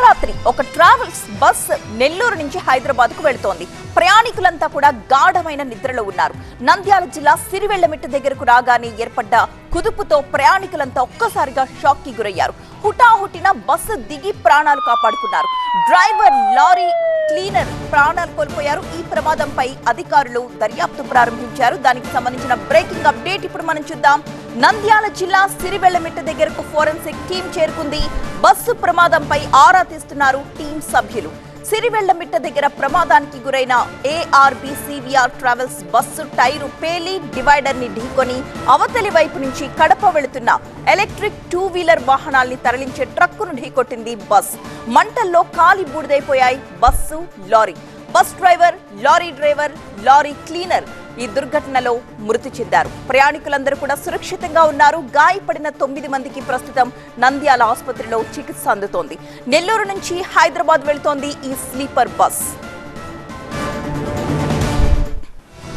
అర్ధరాత్రి ఒక travels bus Nellore నుంచి హైదరాబాద్కు వెళుతోంది. ప్రయాణికులంతా కూడా గాఢమైన నిద్రలో ఉన్నారు. నంద్యాల జిల్లా సిరివెళ్ళమిట్ట దగ్గరకు రాగానే ఏర్పడ్డ కుదుపుతో ప్రయాణికులంతా ఒక్కసారిగా షాక్కి గురయ్యారు. హుటాహుటిన బస్సు దిగి ప్రాణాలు కాపాడుకున్నారు. డ్రైవర్ లారీ క్లీనర్ ప్రాణాలు కోల్పోయారు. ఈ ప్రమాదంపై అధికారులు దర్యాప్తు ప్రారంభించారు. దానికి సంబంధించిన బ్రేకింగ్ అప్డేట్ ఇప్పుడు మనం చూద్దాం. నంద్యాల జిల్లా సిరివెళ్ళమిట్ట దగ్గరకు ఫోరెన్సిక్ టీం చేరుకుంది. బస్సు ప్రమాదంపై ఆరా తీస్తున్నారు టీం సభ్యులు. సిరివెళ్ళమిట్ట దగ్గర ప్రమాదానికి గురైన ARB CVR travels bus tyre పేలి డివైడర్ని ఢీకొని అవతలి వైపు నుంచి కడప వెళుతున్న ఎలక్ట్రిక్ టూ వీలర్ వాహనాల్ని తరలించే ట్రక్కును ఢీకొట్టింది బస్. మంటల్లో కాలి బూడిదైపోయాయి bus lorry. Bus driver lorry driver lorry cleaner. ఈ దుర్ఘటనలో మృతి చెందారు. ప్రయాణికులందరూ కూడా సురక్షితంగా ఉన్నారు. గాయపడిన తొమ్మిది మందికి ప్రస్తుతం నంద్యాల ఆసుపత్రిలో చికిత్స అందుతోంది. నెల్లూరు నుంచి హైదరాబాద్ వెళ్తోంది ఈ స్లీపర్ బస్.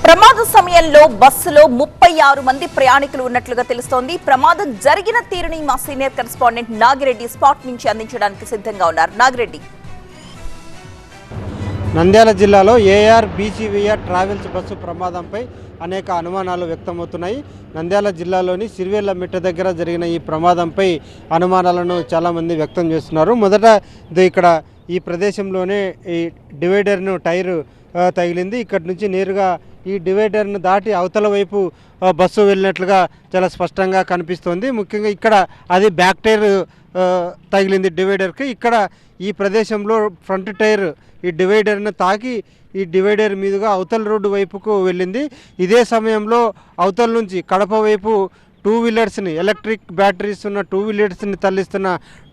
ప్రమాద సమయంలో బస్సులో ముప్పై ఆరు మంది ప్రయాణికులు ఉన్నట్లుగా తెలుస్తోంది. ప్రమాదం జరిగిన తీరుని మా సీనియర్ కరెస్పాండెంట్ నాగిరెడ్డి స్పాట్ నుంచి అందించడానికి సిద్ధంగా ఉన్నారు. నాగిరెడ్డి. నంద్యాల జిల్లాలో ఏఆర్ బీసీవీఆర్ ట్రావెల్స్ బస్సు ప్రమాదంపై అనేక అనుమానాలు వ్యక్తమవుతున్నాయి. నంద్యాల జిల్లాలోని సిరివేళ్ళ మిట్ట దగ్గర జరిగిన ఈ ప్రమాదంపై అనుమానాలను చాలామంది వ్యక్తం చేస్తున్నారు. మొదట ఇక్కడ ఈ ప్రదేశంలోనే ఈ డివైడర్ను టైరు తగిలింది. ఇక్కడి నుంచి నేరుగా ఈ డివైడర్ను దాటి అవతల వైపు బస్సు వెళ్ళినట్లుగా చాలా స్పష్టంగా కనిపిస్తోంది. ముఖ్యంగా ఇక్కడ అది బ్యాక్ టైర్ తగిలింది డివైడర్కి. ఇక్కడ ఈ ప్రదేశంలో ఫ్రంట్ టైర్ ఈ డివైడర్ను తాకి ఈ డివైడర్ మీదుగా అవతల రోడ్డు వైపుకు వెళ్ళింది. ఇదే సమయంలో అవతల నుంచి కడప వైపు టూ వీలర్స్ని ఎలక్ట్రిక్ బ్యాటరీస్ ఉన్న టూ వీలర్స్ని తరలిస్తున్న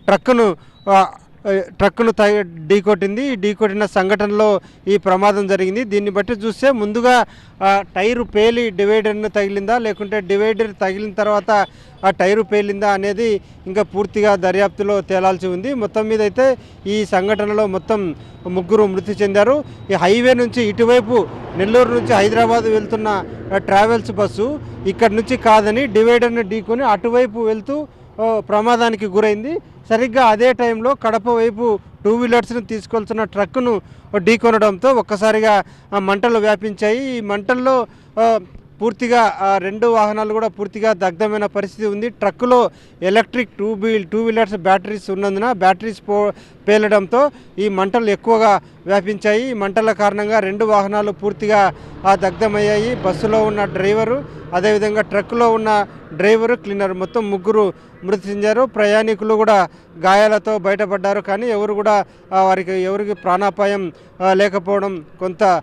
ట్రక్కును ట్రక్కును ఢీకొట్టింది. ఢీకొట్టిన సంఘటనలో ఈ ప్రమాదం జరిగింది. దీన్ని బట్టి చూస్తే ముందుగా ఆ, టైరు పేలి డివైడర్ను తగిలిందా లేకుంటే డివైడర్ తగిలిన తర్వాత ఆ టైరు పేలిందా అనేది ఇంకా పూర్తిగా దర్యాప్తులో తేలాల్సి ఉంది. మొత్తం మీద అయితే ఈ సంఘటనలో మొత్తం ముగ్గురు మృతి చెందారు. ఈ హైవే నుంచి ఇటువైపు నెల్లూరు నుంచి హైదరాబాద్ వెళ్తున్న ట్రావెల్స్ బస్సు ఇక్కడ నుంచి కాదని డివైడర్ను ఢీకొని అటువైపు వెళ్తూ ప్రమాదానికి గురైంది. సరిగ్గా అదే టైంలో కడప వైపు టూ వీలర్స్ని తీసుకొస్తున్న ట్రక్కును ఢీకొనడంతో ఒక్కసారిగా ఆ, మంటలు వ్యాపించాయి. ఈ మంటల్లో పూర్తిగా రెండు వాహనాలు కూడా పూర్తిగా దగ్ధమైన పరిస్థితి ఉంది. ట్రక్కులో electric two wheel two wheelers batteries ఉన్నందున బ్యాటరీస్ పో పేలడంతో ఈ మంటలు ఎక్కువగా వ్యాపించాయి. ఈ మంటల కారణంగా రెండు వాహనాలు పూర్తిగా ఆ దగ్ధమయ్యాయి. బస్సులో ఉన్న డ్రైవరు అదేవిధంగా ట్రక్కులో ఉన్న డ్రైవరు క్లీనర్ మొత్తం ముగ్గురు మృతి చెందారు. ప్రయాణికులు కూడా గాయాలతో బయటపడ్డారు. కానీ ఎవరు కూడా వారికి ఎవరికి ప్రాణాపాయం లేకపోవడం కొంత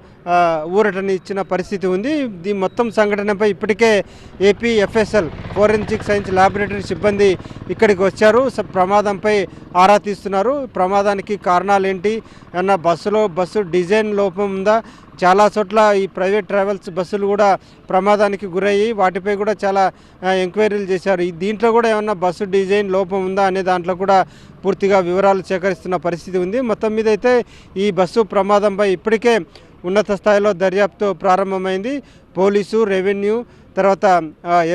ఊరటని ఇచ్చిన పరిస్థితి ఉంది. ఈ మొత్తం సంఘటనపై ఇప్పటికే AP FSL forensic science laboratory సిబ్బంది ఇక్కడికి వచ్చారు. స- ప్రమాదంపై ఆరా తీస్తున్నారు. ప్రమాదానికి కారణాలు ఏంటి అన్న బస్సులో బస్సు డిజైన్ లోపం ఉందా? చాలా చోట్ల ఈ ప్రైవేట్ ట్రావెల్స్ బస్సులు కూడా ప్రమాదానికి గురయ్యి వాటిపై కూడా చాలా ఎంక్వైరీలు చేశారు. దీంట్లో కూడా ఏమన్నా బస్సు డిజైన్ లోపం ఉందా అనే దాంట్లో కూడా పూర్తిగా వివరాలు సేకరిస్తున్న పరిస్థితి ఉంది. మొత్తం మీద అయితే ఈ బస్సు ప్రమాదంపై ఇప్పటికే ఉన్నత స్థాయిలో దర్యాప్తు ప్రారంభమైంది. పోలీసు రెవెన్యూ తర్వాత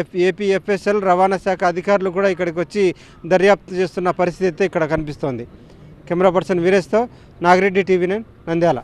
ఎఫ్ ఏపీ ఎఫ్ఎస్ఎల్ రవాణా శాఖ అధికారులు కూడా ఇక్కడికి వచ్చి దర్యాప్తు చేస్తున్న పరిస్థితి అయితే ఇక్కడ కనిపిస్తోంది. కెమెరా పర్సన్ వీరేష్తో నాగిరెడ్డి టీవీ నైన్ నంద్యాల.